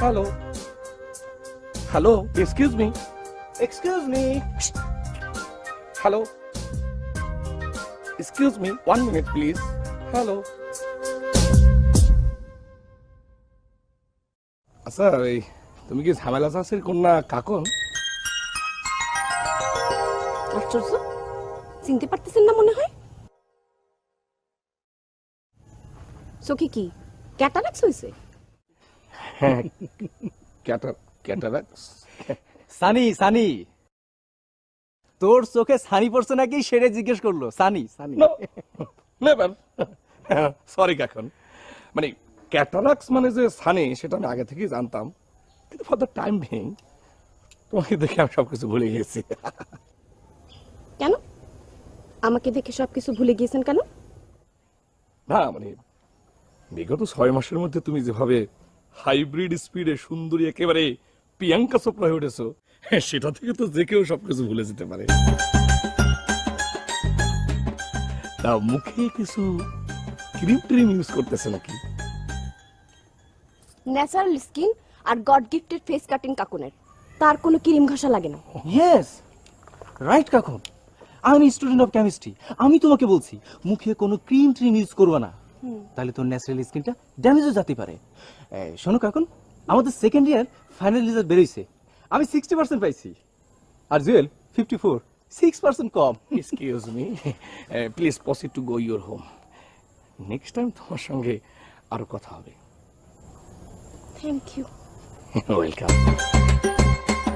Hello hello excuse me excuse me hello excuse me one minute please hello আচ্ছা এই তুমি কি ঝামেলা চাষের কন্যা কাকন? আশ্চর্য। চিনতে পারতেছেন না মনে হয়? চোখে কি ক্যাটারাক্স হয়েছে হ্যাঁ ক্যাটারাক্স সানি সানি। তোর চোখে সানি পড়ছে নাকি সেটা জিজ্ঞেস করল। Sunny Sunny. Never sorry Kakon. মানে ক্যাটারাক্স মানে যে সানি সেটা আমি আগে থেকেই জানতাম। কিন্তু ফর দ্য টাইম বিং তোমাকে দেখে আমি সবকিছু ভুলে গেছি। কেন? আমাকে দেখে সবকিছু ভুলে গিয়েছেন কেন? না মানে বিগত ছয় মাসের মধ্যে তুমি যেভাবে হাইব্রিড স্পিডে সুন্দরী একেবারে প্রিয়াঙ্কা চোপড়া হয়ে উঠেছো। হ্যাঁ, সেটা থেকে তো যে কেউ সবকিছু ভুলে যেতে পারে। তা মুখে কিছু ক্রিম ট্রিম ইউজ করতেছে নাকি? ন্যাচারাল স্কিন আর গড গিফটেড ফেস কাটিং কাকুনের। তার কোনো ক্রিম ঘষা লাগে না। ইয়েস রাইট কাকুন আমি স্টুডেন্ট অফ কেমিস্ট্রি আমি তোমাকে বলছি মুখে কোনো ক্রিম ট্রিম ইউজ করবে না। তাহলে তোর ন্যাচারাল স্কিনটা ড্যামেজ হয়ে যেতে পারে শোনো কাকুন আমাদের সেকেন্ড ইয়ার ফাইনাল রেজাল্ট বেরোইছে। আমি সিক্সটি পার্সেন্ট পাইছি। আর Jewel fifty four six percent com excuse me please proceed to go your home next time তোমার সঙ্গে আরও কথা হবে। Thank you welcome